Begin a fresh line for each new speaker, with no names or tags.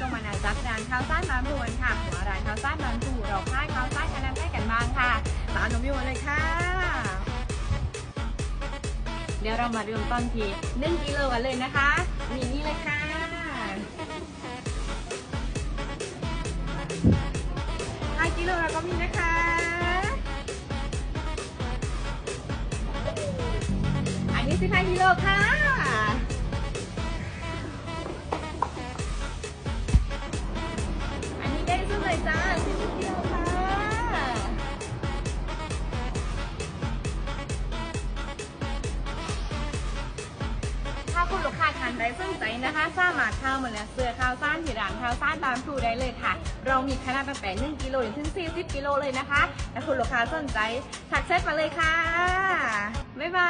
มาเยี่ยมาณาจักร้านข้าวซ่านบางพวนค่ะหัวร้านข้าวซ่านบางพูเราค่ายข้าวซ่านคะแนนให้กันบ้างค่ะตามน้องมิวเลยค่ะ เดี๋ยวเรามาเริ่มต้นที่1กิโลกันเลยนะคะ มีนี่เลยค่ะ5กิโลแล้วก็มีนะคะอันนี้15กิโลค่ะ ใดสนใจนะคะ สามารถเข้ามาแล้วเสื้อข้าวซ่านที่ร้านข้าวซ่านตางพลูได้เลยค่ะ เรามีขนาดตั้งแต่1กิโลถึง40กิโลเลยนะคะถ้าคุณลูกค้าสนใจทักแชทมาเลยค่ะบ๊ายบาย